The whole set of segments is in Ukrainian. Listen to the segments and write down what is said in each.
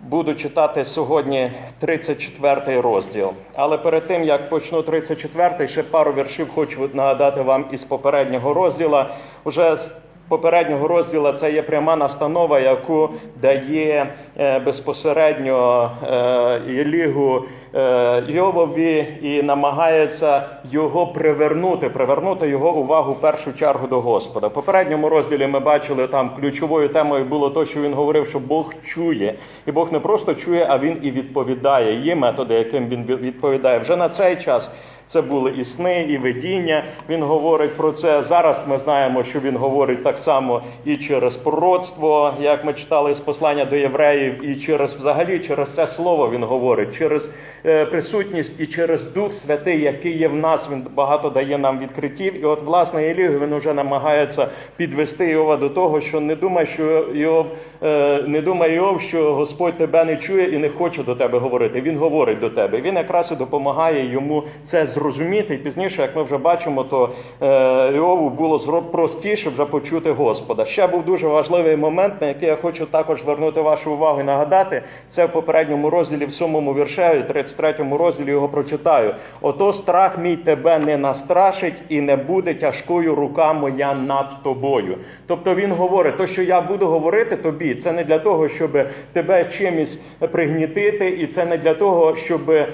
Буду читати сьогодні 34 розділ. Але перед тим як почну 34, ще пару віршів хочу нагадати вам із попереднього розділа. Уже з попереднього розділу це є пряма настанова, яку дає е, безпосередньо е, Єлігу е, Йовові і намагається його привернути, привернути його увагу в першу чергу до Господа. В попередньому розділі ми бачили там ключовою темою було те, що він говорив, що Бог чує, і Бог не просто чує, а він і відповідає. Є методи, яким він відповідає. Вже на цей час. Це були і сни, і видіння. Він говорить про це. Зараз ми знаємо, що він говорить так само і через пророцтво, як ми читали з послання до євреїв, і через взагалі через це слово він говорить, через е, присутність і через Дух Святий, який є в нас. Він багато дає нам відкриттів. І от, власне, Єліг він вже намагається підвести Йова до того, що не думай, що Йов, е, не думай Йов, що Господь тебе не чує і не хоче до тебе говорити. Він говорить до тебе. Він якраз і допомагає йому це зрозуміти. І пізніше, як ми вже бачимо, то е, Йову було зро- простіше вже почути Господа. Ще був дуже важливий момент, на який я хочу також звернути вашу увагу і нагадати. Це в попередньому розділі, в сьомому віршеві, 33 розділі його прочитаю. Ото страх мій тебе не настрашить і не буде тяжкою рука моя над тобою. Тобто він говорить, то, що я буду говорити тобі, це не для того, щоб тебе чимось пригнітити, і це не для того, щоб е,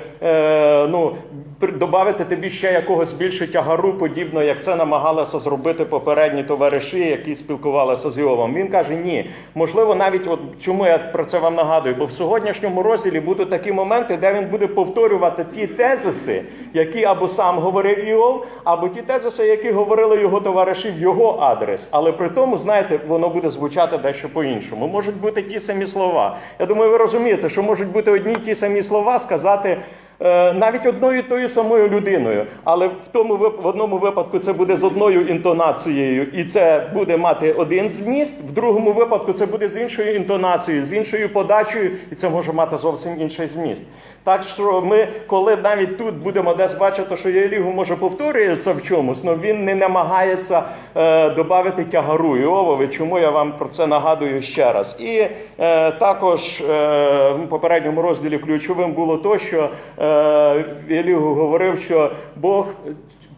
ну, додати тобі ще якогось більше тягару, подібно як це намагалися зробити попередні товариші, які спілкувалися з Йовом. Він каже: ні, можливо, навіть от чому я про це вам нагадую, бо в сьогоднішньому розділі будуть такі моменти, де він буде повторювати ті тезиси, які або сам говорив Іов, або ті тезиси, які говорили його товариші в його адрес. Але при тому, знаєте, воно буде звучати дещо по-іншому. Можуть бути ті самі слова. Я думаю, ви розумієте, що можуть бути одні й ті самі слова сказати. Е, Навіть одною тою самою людиною, але в тому в одному випадку це буде з одною інтонацією, і це буде мати один зміст. В другому випадку це буде з іншою інтонацією, з іншою подачею, і це може мати зовсім інший зміст. Так що ми, коли навіть тут будемо десь бачити, що Єлігу може повторюється в чомусь, але він не намагається е, додати тягару Іовові. Чому я вам про це нагадую ще раз? І е, також е, в попередньому розділі ключовим було то, що е, Єлігу говорив, що Бог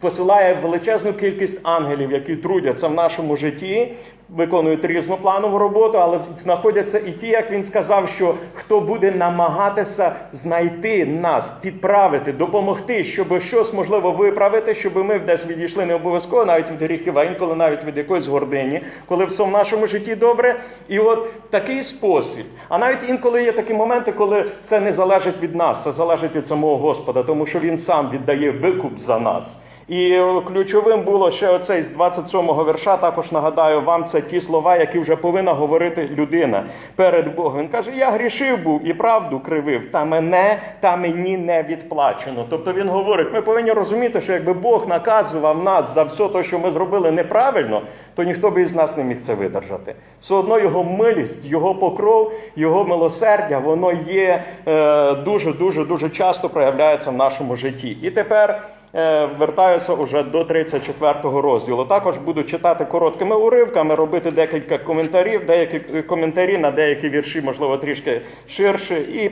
посилає величезну кількість ангелів, які трудяться в нашому житті, виконують різнопланову роботу, але знаходяться і ті, як він сказав, що хто буде намагатися знайти нас, підправити, допомогти, щоб щось можливо виправити, щоб ми десь відійшли не обов'язково навіть від гріхів, а інколи навіть від якоїсь гордині, коли все в нашому житті добре. І от такий спосіб. А навіть інколи є такі моменти, коли це не залежить від нас, це залежить від самого Господа, тому що він сам віддає викуп за нас. І ключовим було ще оцей з 27-го вірша. Також нагадаю вам це ті слова, які вже повинна говорити людина перед Богом. Він каже: Я грішив був і правду кривив, та мене та мені не відплачено. Тобто він говорить: ми повинні розуміти, що якби Бог наказував нас за все те, що ми зробили неправильно, то ніхто би із нас не міг це видержати. Все одно його милість, його покров, його милосердя, воно є е, дуже, дуже, дуже часто проявляється в нашому житті. І тепер. Е, Вертаюся уже до 34-го розділу. Також буду читати короткими уривками, робити декілька коментарів, деякі коментарі на деякі вірші, можливо, трішки ширше. І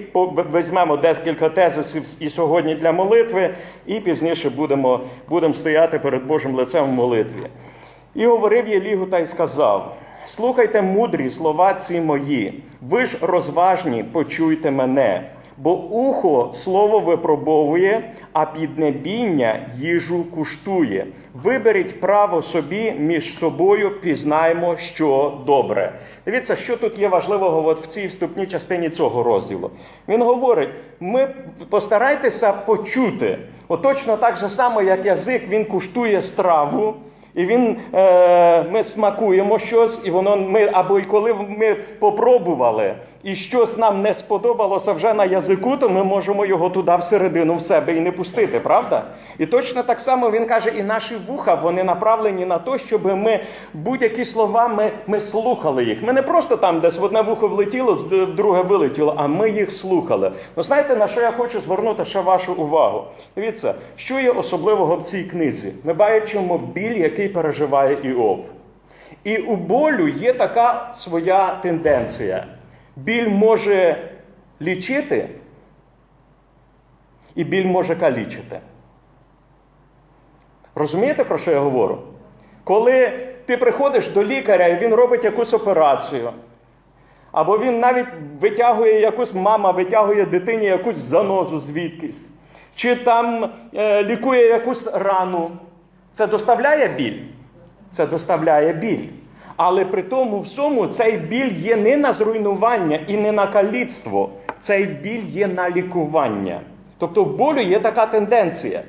візьмемо декілька тезисів і сьогодні для молитви, і пізніше будемо, будемо стояти перед Божим лицем в молитві. І говорив Єлігу та й сказав: Слухайте мудрі слова ці мої, ви ж розважні, почуйте мене. Бо ухо слово випробовує, а піднебіння їжу куштує. Виберіть право собі між собою, пізнаймо, що добре. Дивіться, що тут є важливого от в цій вступній частині цього розділу. Він говорить: ми постарайтеся почути. От точно так же само, як язик він куштує страву. І він, е, ми смакуємо щось, і воно ми або й коли ми попробували, і щось нам не сподобалося вже на язику, то ми можемо його туди всередину в себе і не пустити, правда? І точно так само він каже, і наші вуха вони направлені на те, щоб ми будь-які слова ми, ми слухали їх. Ми не просто там десь в одне вухо влетіло, в друге вилетіло, а ми їх слухали. Ну знаєте, на що я хочу звернути ще вашу увагу? Дивіться, що є особливого в цій книзі? Ми бачимо біль, який переживає Іов. І у болю є така своя тенденція. Біль може лічити, і біль може калічити. Розумієте, про що я говорю? Коли ти приходиш до лікаря і він робить якусь операцію, або він навіть витягує якусь мама, витягує дитині якусь занозу звідкись, чи там е, лікує якусь рану, це доставляє біль? Це доставляє біль. Але при тому всьому цей біль є не на зруйнування і не на каліцтво. Цей біль є на лікування. Тобто в болю є така тенденція.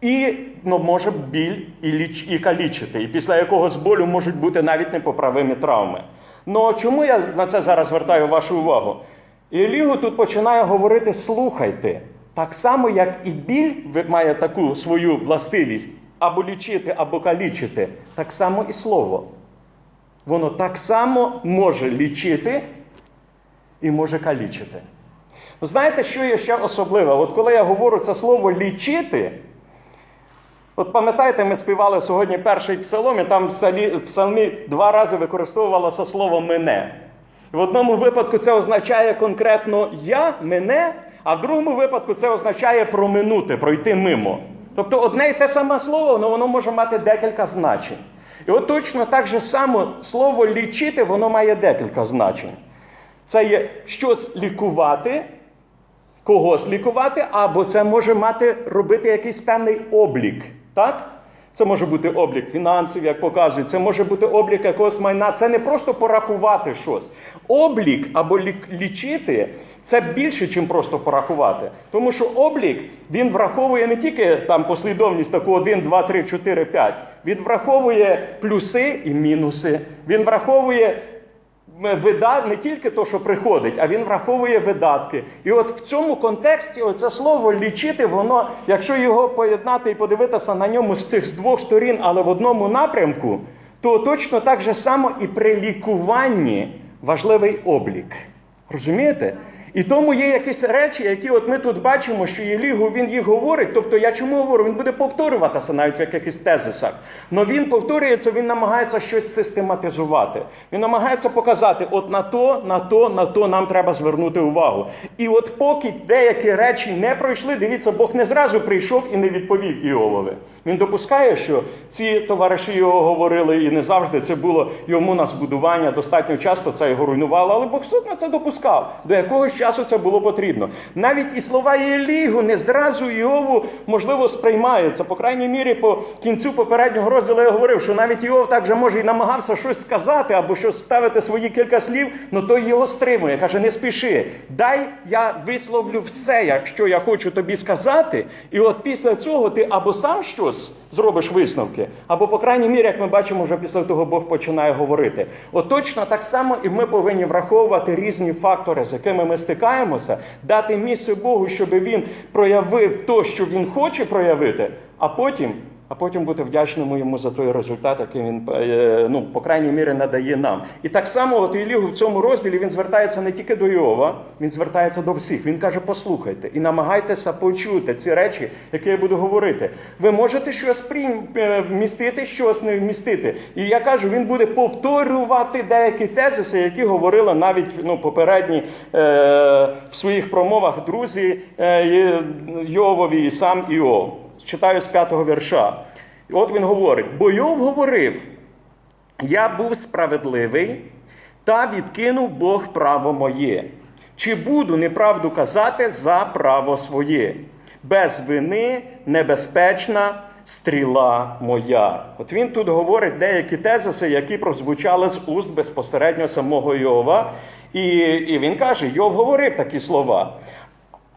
І ну, може біль і, ліч, і калічити, і після якогось болю можуть бути навіть непоправимі травми. Ну чому я на це зараз звертаю вашу увагу? І Елігу тут починає говорити: слухайте, так само, як і біль має таку свою властивість або лічити, або калічити, так само і слово. Воно так само може лічити і може калічити. Ну, Знаєте, що є ще особливе? От коли я говорю це слово лічити, от пам'ятаєте, ми співали сьогодні перший псалом, і там в псалмі два рази використовувалося слово мене. В одному випадку це означає конкретно я, мене, а в другому випадку це означає проминути, пройти мимо. Тобто одне і те саме слово, але воно може мати декілька значень. І от точно так же само слово лічити, воно має декілька значень. Це є щось лікувати, когось лікувати, або це може мати робити якийсь певний облік. Так? Це може бути облік фінансів, як показують, це може бути облік якогось майна. Це не просто порахувати щось. Облік або лічити це більше, ніж просто порахувати. Тому що облік він враховує не тільки там послідовність таку 1, 2, 3, 4, 5. Він враховує плюси і мінуси. Він враховує вида не тільки то, що приходить, а він враховує видатки. І от в цьому контексті це слово лічити, воно, якщо його поєднати і подивитися на ньому з цих з двох сторін, але в одному напрямку, то точно так же само і при лікуванні важливий облік. Розумієте? І тому є якісь речі, які от ми тут бачимо, що Єлігу він їх говорить. Тобто, я чому говорю, він буде повторюватися навіть в якихось тезисах. Але він повторюється, він намагається щось систематизувати. Він намагається показати, от на то, на то, на то нам треба звернути увагу. І от поки деякі речі не пройшли, дивіться, Бог не зразу прийшов і не відповів Іовові. Він допускає, що ці товариші його говорили, і не завжди це було йому на збудування. Достатньо часто це його руйнувало, але Бог все одно це допускав. До якогось часу це було потрібно. Навіть і слова Єлігу не зразу Іову, можливо, сприймаються. По крайній мірі, по кінцю попереднього розділу я говорив, що навіть Іов так же може і намагався щось сказати або щось вставити свої кілька слів, але той його стримує. Каже: не спіши, дай я висловлю все, якщо я хочу тобі сказати. І от після цього ти або сам щось зробиш висновки, або, по крайній мірі, як ми бачимо, вже після того Бог починає говорити. От точно так само і ми повинні враховувати різні фактори, з якими ми стикаємося, дати місце Богу, щоб він проявив то, що він хоче проявити, а потім. А потім бути вдячним йому за той результат, який він е, ну, по крайній мірі надає нам. І так само, от Ілігу в цьому розділі він звертається не тільки до Йова, він звертається до всіх. Він каже: послухайте і намагайтеся почути ці речі, які я буду говорити. Ви можете щось прийм- е, вмістити, щось не вмістити. І я кажу, він буде повторювати деякі тезиси, які говорили навіть ну, попередні е, в своїх промовах друзі е, Йовові і сам Іов. Читаю з п'ятого вірша. І от він говорить: бо Йов говорив: я був справедливий, та відкинув Бог право моє. Чи буду неправду казати за право своє? Без вини небезпечна стріла моя. От він тут говорить деякі тезиси, які прозвучали з уст безпосередньо самого Йова. І, і він каже: Йов говорив такі слова.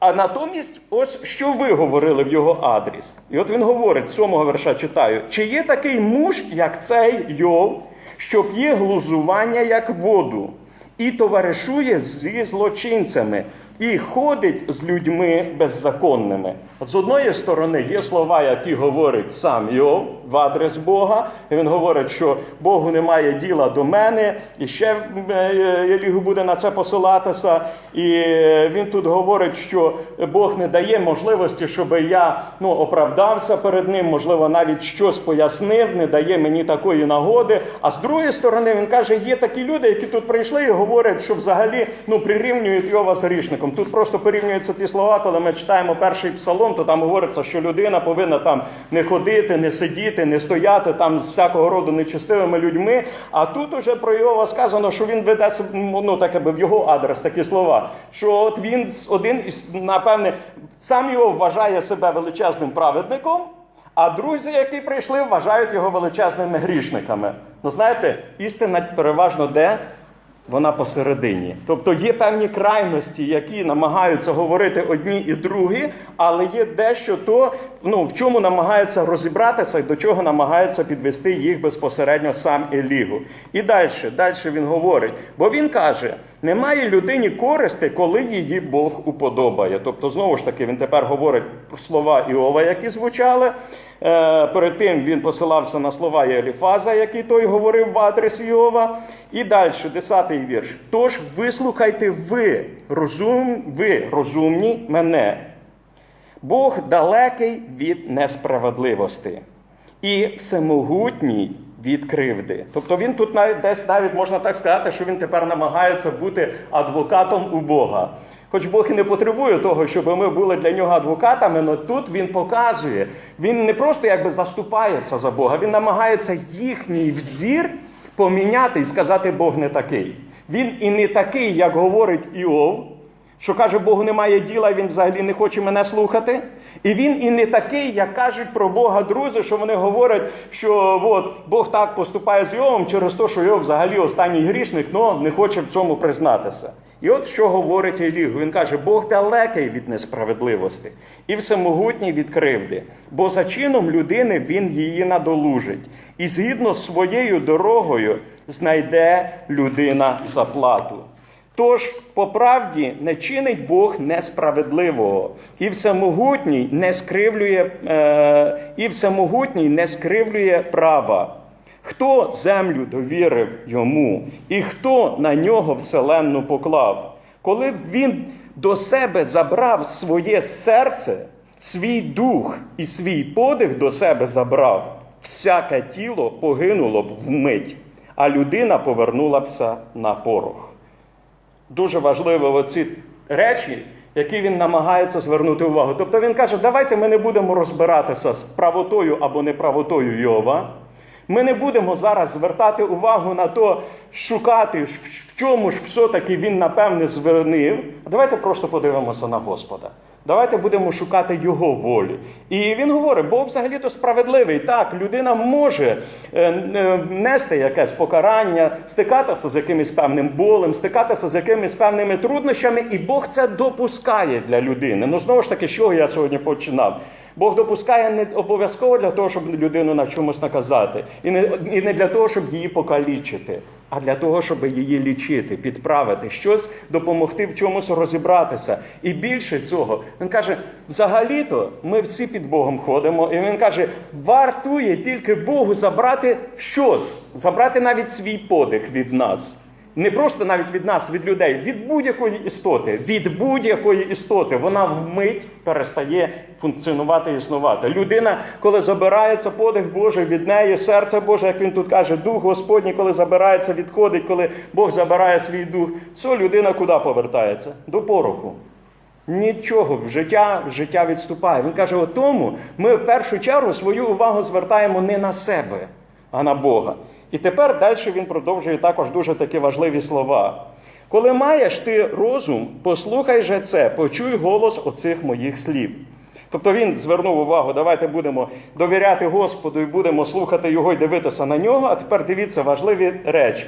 А натомість, ось що ви говорили в його адрес. І от він говорить, сьомого верша читаю: чи є такий муж, як цей Йов, що п'є глузування, як воду, і товаришує зі злочинцями, і ходить з людьми беззаконними. З одної сторони є слова, які говорить сам Йов в адрес Бога. І він говорить, що Богу немає діла до мене, і ще е, Єлігу буде на це посилатися. І е, він тут говорить, що Бог не дає можливості, щоб я ну, оправдався перед ним, можливо, навіть щось пояснив, не дає мені такої нагоди. А з другої сторони, він каже, є такі люди, які тут прийшли і говорять, що взагалі ну, прирівнюють Йова з грішником. Тут просто порівнюються ті слова, коли ми читаємо перший псалом, то там говориться, що людина повинна там не ходити, не сидіти, не стояти там з всякого роду нечестивими людьми. А тут уже про Йова сказано, що він веде ну, так аби в його адрес такі слова. Що от він один із, напевне, сам його вважає себе величезним праведником. А друзі, які прийшли, вважають його величезними грішниками. Ну знаєте, істина переважно де? Вона посередині. Тобто є певні крайності, які намагаються говорити одні і другі, але є дещо то, ну, в чому намагаються розібратися і до чого намагається підвести їх безпосередньо сам Елігу. І далі, далі він говорить, бо він каже: немає людині користи, коли її Бог уподобає. Тобто, знову ж таки, він тепер говорить про слова Іова, які звучали. Е, Перед тим він посилався на слова Єліфаза, які той говорив в адрес Іова. І далі, 10-й вірш. Тож вислухайте ви, розум, ви розумні мене. Бог далекий від несправедливості і всемогутній від кривди. Тобто він тут навіть десь навіть можна так сказати, що він тепер намагається бути адвокатом у Бога. Хоч Бог і не потребує того, щоб ми були для нього адвокатами, але тут він показує, він не просто якби заступається за Бога, він намагається їхній взір поміняти і сказати, Бог не такий. Він і не такий, як говорить Іов, що каже, Богу немає діла, він взагалі не хоче мене слухати. І він і не такий, як кажуть про Бога друзі, що вони говорять, що от, Бог так поступає з Йовом через те, що Йов взагалі останній грішник, але не хоче в цьому признатися. І от що говорить Елігу. Він каже, Бог далекий від несправедливості і всемогутній від кривди, бо за чином людини він її надолужить, і згідно з своєю дорогою знайде людина заплату. Тож, по правді, не чинить Бог несправедливого, і всемогутній не скривлює, е, і всемогутній не скривлює права. Хто землю довірив йому, і хто на нього вселенну поклав? Коли б він до себе забрав своє серце, свій дух і свій подих до себе забрав, всяке тіло погинуло б вмить, а людина повернулася на порох дуже важливі оці речі, які він намагається звернути увагу. Тобто він каже, давайте ми не будемо розбиратися з правотою або неправотою Йова. Ми не будемо зараз звертати увагу на то, шукати, в чому ж все-таки він напевне звернив. Давайте просто подивимося на Господа. Давайте будемо шукати Його волі. І він говорить, Бог взагалі-то справедливий. Так, людина може е, е, нести якесь покарання, стикатися з якимось певним болем, стикатися з якимись певними труднощами, і Бог це допускає для людини. Ну знову ж таки, з чого я сьогодні починав? Бог допускає не обов'язково для того, щоб людину на чомусь наказати, і не, і не для того, щоб її покалічити, а для того, щоб її лічити, підправити, щось допомогти в чомусь розібратися. І більше цього, він каже: взагалі-то ми всі під Богом ходимо, і він каже: вартує тільки Богу забрати щось, забрати навіть свій подих від нас. Не просто навіть від нас, від людей, від будь-якої істоти, від будь-якої істоти вона вмить перестає функціонувати і існувати. Людина, коли забирається подих Божий від неї, серце Боже, як він тут каже, дух Господній, коли забирається, відходить, коли Бог забирає свій дух, все людина куди повертається? До пороху. Нічого в життя, в життя відступає. Він каже: от тому ми в першу чергу свою увагу звертаємо не на себе, а на Бога. І тепер далі він продовжує також дуже такі важливі слова. Коли маєш ти розум, послухай же це, почуй голос оцих моїх слів. Тобто він звернув увагу, давайте будемо довіряти Господу і будемо слухати Його і дивитися на нього. А тепер дивіться важливі речі.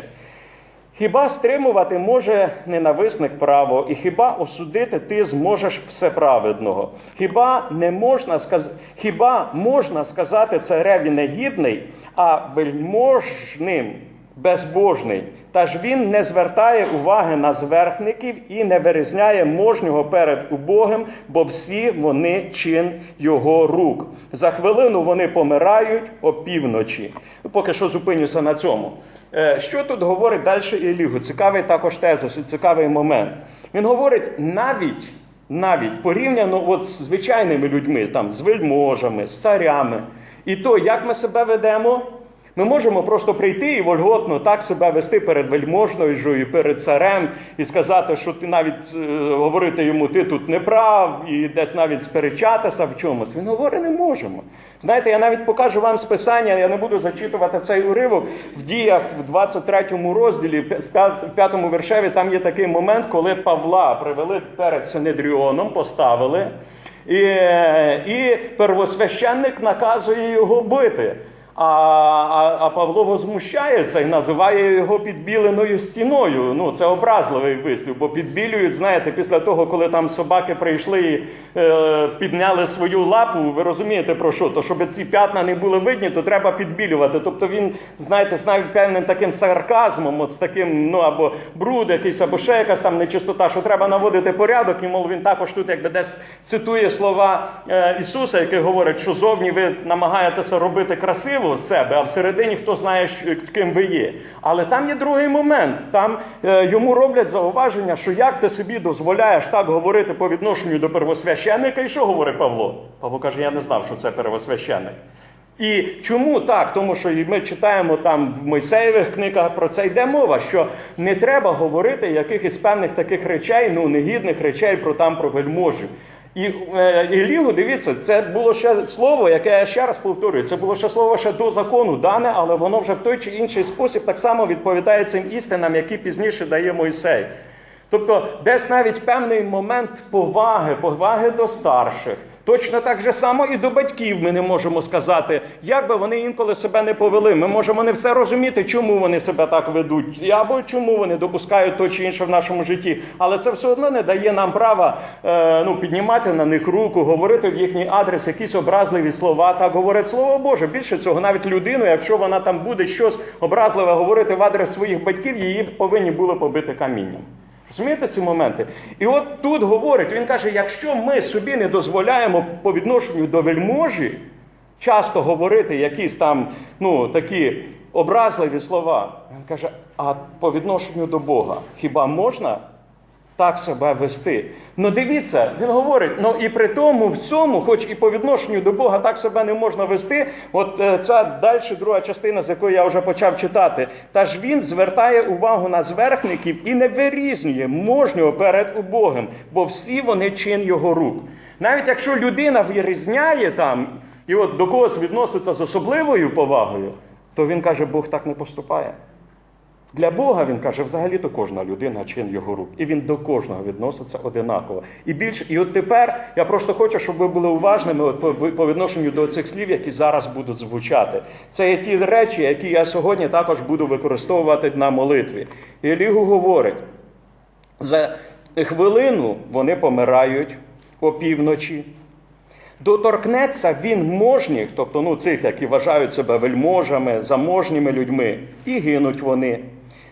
Хіба стримувати може ненависник право, і хіба осудити ти зможеш всеправедного? Хіба не можна сказ... хіба можна сказати цареві негідний, а вельможним безбожний? Та ж він не звертає уваги на зверхників і не вирізняє можнього перед убогим, бо всі вони чин його рук. За хвилину вони помирають опівночі. Поки що зупинюся на цьому. Е, Що тут говорить далі Ілігу? Цікавий також тезис, цікавий момент. Він говорить навіть, навіть порівняно от з звичайними людьми, там, з вельможами, з царями, і то, як ми себе ведемо, Ми можемо просто прийти і вольготно так себе вести перед вельможною, і перед царем, і сказати, що ти навіть е, говорити йому, ти тут не прав, і десь навіть сперечатися в чомусь. Він говорить, не можемо. Знаєте, я навіть покажу вам списання, я не буду зачитувати цей уривок в діях в 23 розділі, з 5 вершеві, там є такий момент, коли Павла привели перед Синедріоном, поставили, і, і первосвященник наказує його бити. А, а, а Павло возмущається і називає його підбіленою стіною. Ну, це образливий вислів, бо підбілюють, знаєте, після того, коли там собаки прийшли і е, підняли свою лапу, ви розумієте про що? То щоб ці п'ятна не були видні, то треба підбілювати. Тобто він, знаєте, з навіть певним таким сарказмом, от з таким, ну або бруд якийсь, або ще якась там нечистота, що треба наводити порядок, і мов він також тут якби десь цитує слова е, Ісуса, який говорить, що зовні ви намагаєтеся робити красиво з себе, а всередині хто знає, ким ви є. Але там є другий момент. Там е, йому роблять зауваження, що як ти собі дозволяєш так говорити по відношенню до первосвященника, і що говорить Павло? Павло каже: Я не знав, що це первосвященник. І чому так? Тому що ми читаємо там в Мойсеєвих книгах про це йде мова, що не треба говорити якихось певних таких речей, ну негідних речей про там про вельможів. І е, Іллігу, дивіться, це було ще слово, яке я ще раз повторюю, це було ще слово ще до закону дане, але воно вже в той чи інший спосіб так само відповідає цим істинам, які пізніше дає Мойсей. Тобто, десь навіть певний момент поваги, поваги до старших. Точно так же само і до батьків ми не можемо сказати, як би вони інколи себе не повели. Ми можемо не все розуміти, чому вони себе так ведуть, або чому вони допускають то чи інше в нашому житті. Але це все одно не дає нам права е, ну, піднімати на них руку, говорити в їхній адрес якісь образливі слова. Так говорить слово Боже. Більше цього, навіть людину, якщо вона там буде щось образливе говорити в адрес своїх батьків, її повинні були побити камінням. Розумієте ці моменти? І от тут говорить, він каже: якщо ми собі не дозволяємо по відношенню до вельможі часто говорити якісь там ну, такі образливі слова, він каже, а по відношенню до Бога хіба можна так себе вести? Ну дивіться, він говорить, ну і при тому всьому, хоч і по відношенню до Бога так себе не можна вести. От е, ця далі друга частина, з якої я вже почав читати. Та ж він звертає увагу на зверхників і не вирізнює можнього перед убогим, бо всі вони чин його рук. Навіть якщо людина вирізняє там і от до когось відноситься з особливою повагою, то він каже, Бог так не поступає. Для Бога він каже, взагалі-то кожна людина чин його рук, і він до кожного відноситься одинаково. І більше, і от тепер я просто хочу, щоб ви були уважними от по, по відношенню до цих слів, які зараз будуть звучати. Це є ті речі, які я сьогодні також буду використовувати на молитві. І Елігу говорить: за хвилину вони помирають опівночі. Доторкнеться він можніх, тобто ну, цих, які вважають себе вельможами, заможніми людьми, і гинуть вони.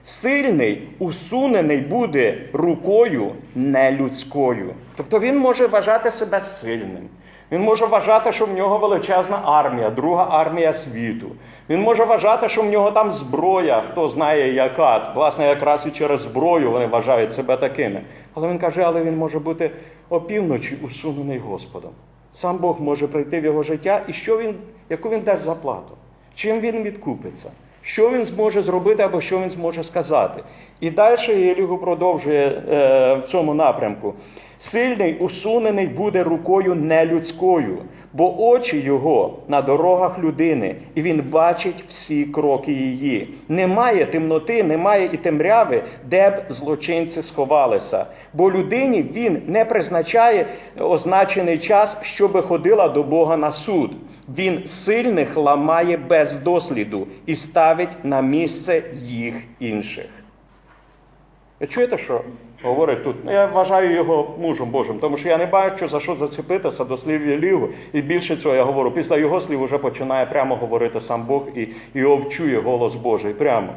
Сильний, усунений буде рукою нелюдською. Тобто він може вважати себе сильним. Він може вважати, що в нього величезна армія, друга армія світу. Він може вважати, що в нього там зброя, хто знає яка. Власне, якраз і через зброю вони вважають себе такими. Але він каже, але він може бути опівночі усунений Господом. Сам Бог може прийти в його життя, і що він, яку він дасть заплату? Чим він відкупиться? Що він зможе зробити або що він зможе сказати? І далі Єлігу продовжує е, в цьому напрямку. Сильний усунений буде рукою нелюдською, бо очі його на дорогах людини, і він бачить всі кроки її. Немає темноти, немає і темряви, де б злочинці сховалися. Бо людині він не призначає означений час, щоби ходила до Бога на суд. Він сильних ламає без досліду і ставить на місце їх інших. Ви чуєте, що говорить тут? Ну, Я вважаю його мужем Божим, тому що я не бачу за що зачепитися до слів Єлігу. І більше цього я говорю. Після його слів вже починає прямо говорити сам Бог і, і обчує голос Божий прямо.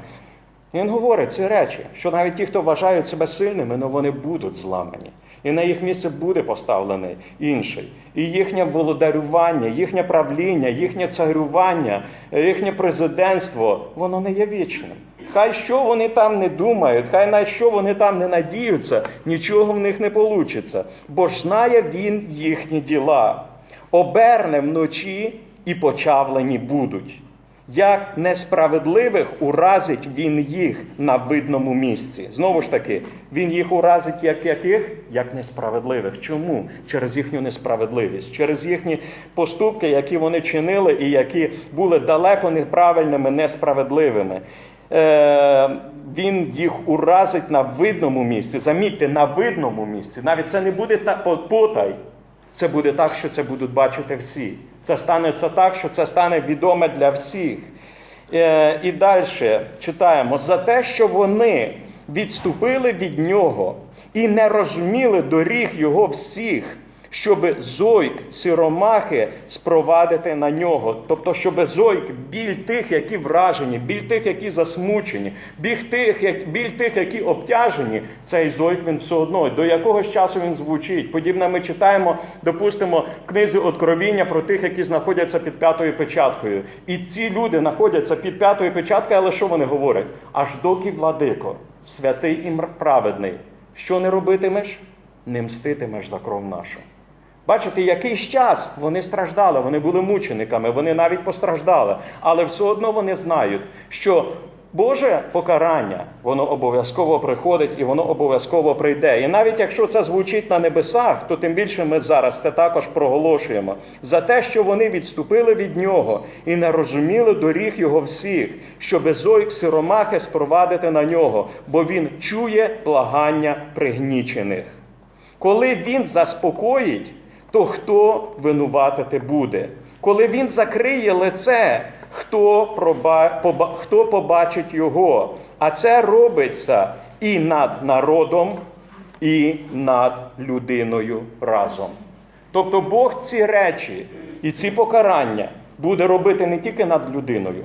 Він говорить ці речі, що навіть ті, хто вважають себе сильними, ну вони будуть зламані. І на їх місце буде поставлений інший. І їхнє володарювання, їхнє правління, їхнє царювання, їхнє президентство, воно не є вічним. Хай що вони там не думають, хай на що вони там не надіються, нічого в них не вийде. Бо ж знає він їхні діла, оберне вночі і почавлені будуть. Як несправедливих уразить він їх на видному місці. Знову ж таки, він їх уразить як яких? Як несправедливих. Чому? Через їхню несправедливість, через їхні поступки, які вони чинили і які були далеко неправильними, несправедливими. Е, він їх уразить на видному місці. Замітьте, на видному місці. Навіть це не буде та потай. Це буде так, що це будуть бачити всі. Це станеться так, що це стане відоме для всіх. Е, і далі читаємо за те, що вони відступили від нього і не розуміли доріг його всіх, щоб зойк сиромахи спровадити на нього. Тобто, щоб зойк, біль тих, які вражені, біль тих, які засмучені, біль тих, біль тих, які обтяжені, цей зойк він все одно. До якогось часу він звучить. Подібне ми читаємо, допустимо, в книзі Откровіння про тих, які знаходяться під п'ятою печаткою. І ці люди знаходяться під п'ятою печаткою, але що вони говорять? Аж доки владико, святий і праведний, що не робитимеш? Не мститимеш за кров нашу. Бачите, якийсь час вони страждали, вони були мучениками, вони навіть постраждали, але все одно вони знають, що Боже покарання, воно обов'язково приходить і воно обов'язково прийде. І навіть якщо це звучить на небесах, то тим більше ми зараз це також проголошуємо за те, що вони відступили від нього і не розуміли доріг його всіх, щоби зойк сиромахи спровадити на нього, бо він чує благання пригнічених. Коли він заспокоїть, то хто винуватити буде? Коли він закриє лице, хто, хто побачить його? А це робиться і над народом, і над людиною разом. Тобто Бог ці речі і ці покарання буде робити не тільки над людиною,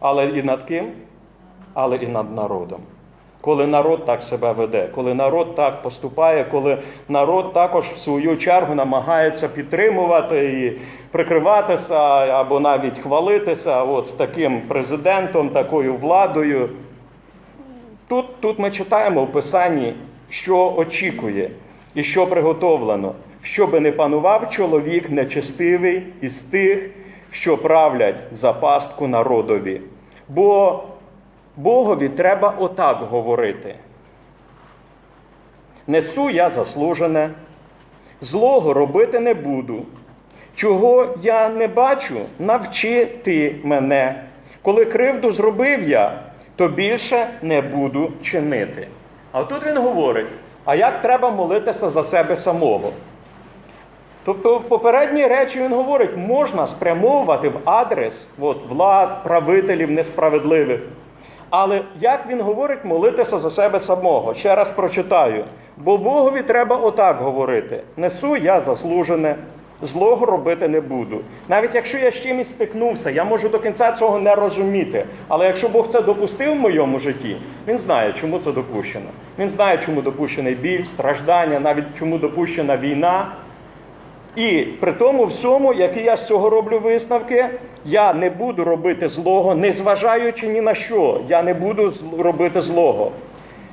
але і над ким? Але і над народом. Коли народ так себе веде, коли народ так поступає, коли народ також в свою чергу намагається підтримувати і прикриватися або навіть хвалитися от таким президентом, такою владою. Тут, тут ми читаємо в Писанні, що очікує і що приготовлено, щоби не панував чоловік нечестивий із тих, що правлять за пастку народові. Бо Богові треба отак говорити. Несу я заслужене, злого робити не буду. Чого я не бачу, навчи ти мене. Коли кривду зробив я, то більше не буду чинити. А тут він говорить: а як треба молитися за себе самого? Тобто, в попередній речі він говорить, можна спрямовувати в адрес от, влад, правителів несправедливих. Але як він говорить, молитися за себе самого? Ще раз прочитаю. Бо Богові треба отак говорити: несу я заслужене, злого робити не буду. Навіть якщо я з чимось стикнувся, я можу до кінця цього не розуміти. Але якщо Бог це допустив в моєму житті, він знає, чому це допущено. Він знає, чому допущений біль, страждання, навіть чому допущена війна. І при тому всьому, які я з цього роблю висновки, я не буду робити злого, незважаючи ні на що, я не буду робити злого.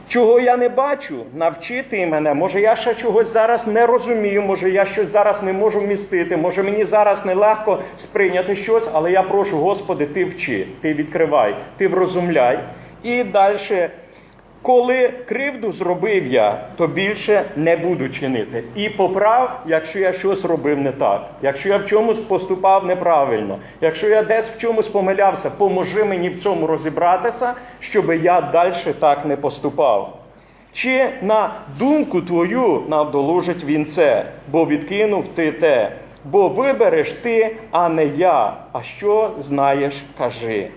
Чого я не бачу, навчити мене. Може, я ще чогось зараз не розумію, може, я щось зараз не можу вмістити, може мені зараз нелегко сприйняти щось, але я прошу, Господи, ти вчи, ти відкривай, ти врозумляй. І далі коли кривду зробив я, то більше не буду чинити. І поправ, якщо я щось робив не так, якщо я в чомусь поступав неправильно, якщо я десь в чомусь помилявся, поможи мені в цьому розібратися, щоб я далі так не поступав. Чи на думку твою надолужить він це, бо відкинув ти те, бо вибереш ти, а не я. А що знаєш, кажи.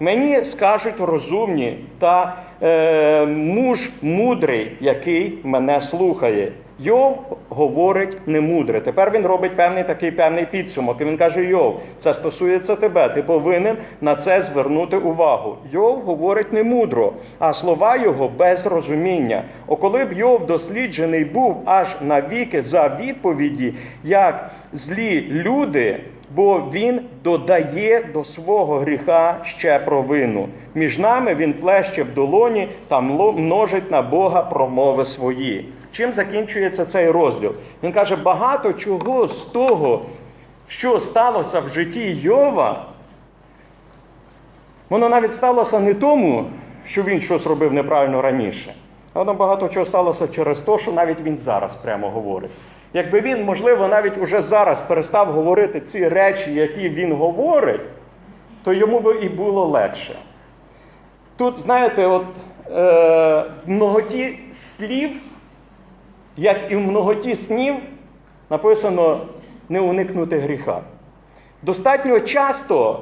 Мені скажуть розумні та е, муж мудрий, який мене слухає. Йов говорить немудре. Тепер він робить певний такий певний підсумок. І він каже: Йов, це стосується тебе. Ти повинен на це звернути увагу. Йов говорить немудро, а слова його без розуміння. О, коли б Йов досліджений був аж навіки за відповіді, як злі люди. Бо він додає до свого гріха ще провину. Між нами він плеще в долоні та множить на Бога промови свої. Чим закінчується цей розділ? Він каже: багато чого з того, що сталося в житті Йова, Воно навіть сталося не тому, що він щось робив неправильно раніше. а Воно багато чого сталося через те, що навіть він зараз прямо говорить. Якби він, можливо, навіть уже зараз перестав говорити ці речі, які він говорить, то йому би і було легше. Тут, знаєте, от е, в многоті слів, як і в многоті снів, написано не уникнути гріха. Достатньо часто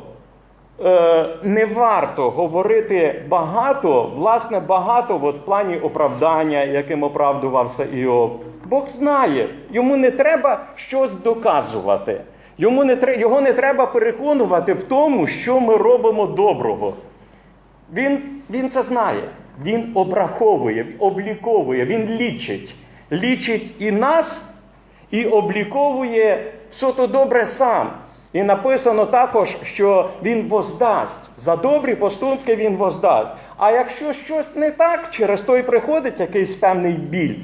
е, не варто говорити багато, власне, багато от, в плані оправдання, яким оправдувався Іов. Бог знає, йому не треба щось доказувати. Йому не, його не треба переконувати в тому, що ми робимо доброго. Він, він це знає. Він обраховує, обліковує, він лічить. Лічить і нас, і обліковує все то добре сам. І написано також, що він воздасть. За добрі поступки він воздасть. А якщо щось не так, через то й приходить якийсь певний біль,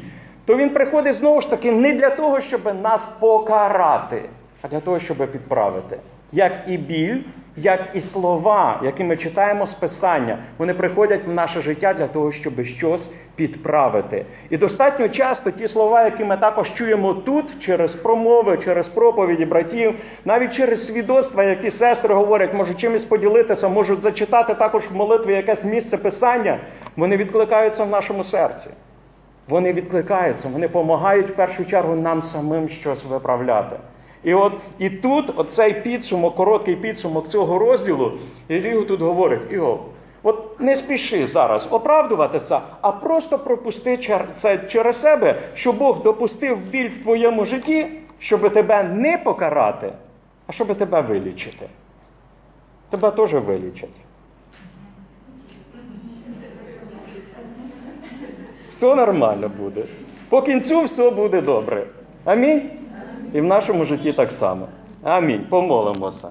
то він приходить знову ж таки не для того, щоб нас покарати, а для того, щоб підправити. Як і біль, як і слова, які ми читаємо з Писання, вони приходять в наше життя для того, щоб щось підправити. І достатньо часто ті слова, які ми також чуємо тут, через промови, через проповіді братів, навіть через свідоцтва, які сестри говорять, можуть чимось поділитися, можуть зачитати також в молитві якесь місце писання, вони відкликаються в нашому серці. Вони відкликаються, вони допомагають в першу чергу нам самим щось виправляти. І от і тут оцей підсумок, короткий підсумок цього розділу, Ілію тут говорить: Іов, от не спіши зараз оправдуватися, а просто пропусти це через себе, що Бог допустив біль в твоєму житті, щоб тебе не покарати, а щоб тебе вилічити. Тебе теж вилічать. Все нормально буде. По кінцю все буде добре. Амінь. І в нашому житті так само. Амінь. Помолимося.